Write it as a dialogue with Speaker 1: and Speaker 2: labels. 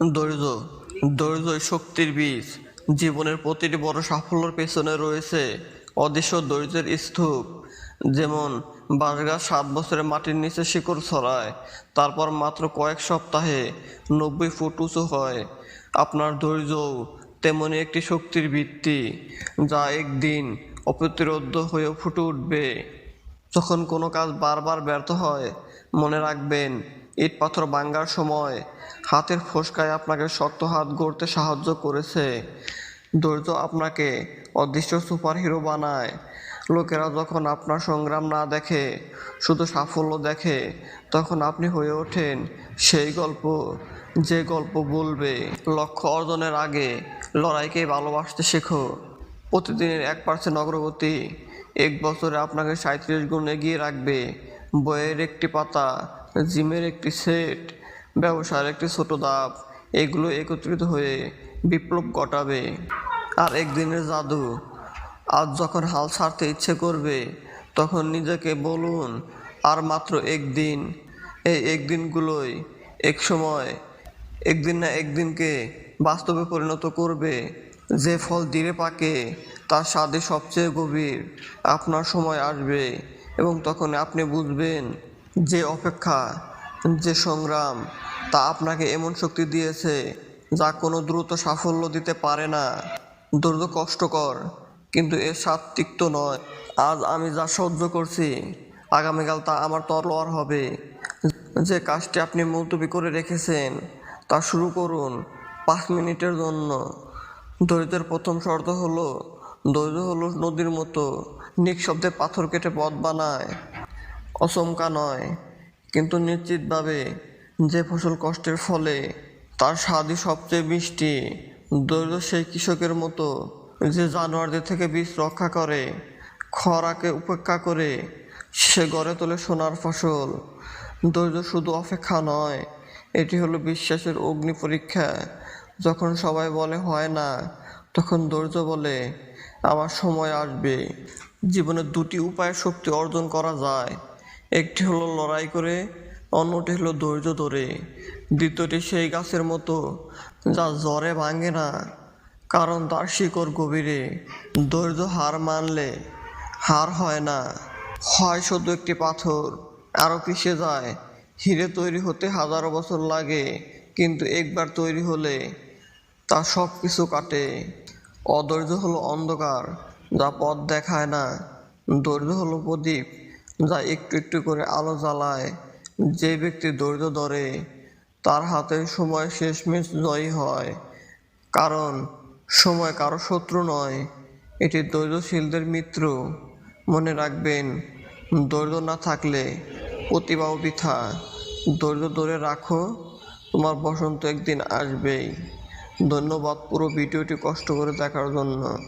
Speaker 1: ধৈর্য ধৈর্যই শক্তির বীজ। জীবনের প্রতিটি বড় সাফল্যের পেছনে রয়েছে অদৃশ্য ধৈর্যের স্তূপ। যেমন, বাঁশগাছ সাত বছরে মাটির নিচে শিকড় ছড়ায়, তারপর মাত্র কয়েক সপ্তাহে নব্বই ফুট উঁচু হয়। আপনার ধৈর্যও তেমনি একটি শক্তির ভিত্তি, যা একদিন অপ্রতিরোধ্য হয়ে ফুটে উঠবে। যখন কোনো কাজ বারবার ব্যর্থ হয়, মনে রাখবেন ইট পাথর ভাঙ্গার সময় হাতের ফোসকায় আপনাকে শক্ত হাত গড়তে সাহায্য করেছে। ধৈর্য আপনাকে অদৃশ্য সুপারহিরো বানায়। লোকেরা যখন আপনার সংগ্রাম না দেখে, শুধু সাফল্য দেখে, তখন আপনি হয়ে ওঠেন সেই গল্প, যে গল্প বলবে। লক্ষ্য অর্জনের আগে লড়াইকে ভালোবাসতে শেখো। প্রতিদিনের এক পার্সেন্ট অগ্রগতি এক বছরে আপনাকে সাঁত্রিশ গুণ এগিয়ে রাখবে। বইয়ের একটি পাতা জিমের একটি সেট, ব্যবসার একটি ছোট দাপ এগুলো একত্রিত হয়ে বিপ্লব ঘটাবে। আর একদিনের জাদু, আজ যখন হাল ছাড়তে ইচ্ছে করবে, তখন নিজেকে বলুন, আর মাত্র একদিন, এই একদিনগুলোই এক সময় একদিন না একদিনকে বাস্তবে পরিণত করবে। যে ফল ধীরে পাকে, তার স্বাদে সবচেয়ে গভীর। আপনার সময় আসবে এবং তখন আপনি বুঝবেন যে অপেক্ষা, যে সংগ্রাম, তা আপনাকে এমন শক্তি দিয়েছে যা কোনো দ্রুত সাফল্য দিতে পারে না। দ্রুত কষ্টকর, কিন্তু এর স্বাদ তিক্ত নয়। আজ আমি যা সহ্য করছি, আগামীকাল তা আমার তলোয়ার হবে। যে কাজটি আপনি মুলতবি করে রেখেছেন, তা শুরু করুন পাঁচ মিনিটের জন্য। দরিদ্রের প্রথম শর্ত হলো, দরিদ্র হলো নদীর মতো, নিঃশব্দে পাথর কেটে পথ বানায়। অচমকা নয়। কিন্তু নিশ্চিতভাবে যে ফসল কষ্টের ফলে তার স্বাদই সবচেয়ে মিষ্টি। ধৈর্য সেই কৃষকের মতো যে জানোয়ারদের থেকে বীজ রক্ষা করে, খরাকে উপেক্ষা করে সে গড়ে তোলে সোনার ফসল। ধৈর্য শুধু অপেক্ষা নয়, এটি হলো বিশ্বাসের অগ্নি পরীক্ষা। যখন সবাই বলে, হয় না, তখন ধৈর্য বলে, আমার সময় আসবে। জীবনের দুটি উপায়ে শক্তি অর্জন করা যায়। একটি হলো লড়াই করে, অন্যটি হলো ধৈর্য ধরে। দ্বিতীয়টি সেই গাছের মতো, যা জ্বরে ভাঙে না, কারণ তার শিকড় গভীরে। ধৈর্য হার মানলে হার হয় না। হয় শুধু একটি পাথর আরও পিছিয়ে যায়। হিরে তৈরি হতে হাজারো বছর লাগে, কিন্তু একবার তৈরি হলে তা সব কিছু কাটে। অধৈর্য হলো অন্ধকার, যা পথ দেখায় না। ধৈর্য হলো প্রদীপ। যা একটু একটু করে আলো জ্বালায়। যে ব্যক্তি ধৈর্য ধরে, তার হাতে সময় শেষ শেষমেশ জয়ী হয়। কারণ, সময় কারও শত্রু নয়, এটি ধৈর্যশীলদের মিত্র। মনে রাখবেন, ধৈর্য না থাকলে প্রতিভাও বৃথা ধৈর্য ধরে রাখো, তোমার বসন্ত একদিন আসবেই। ধন্যবাদ পুরো ভিডিওটি কষ্ট করে দেখার জন্য।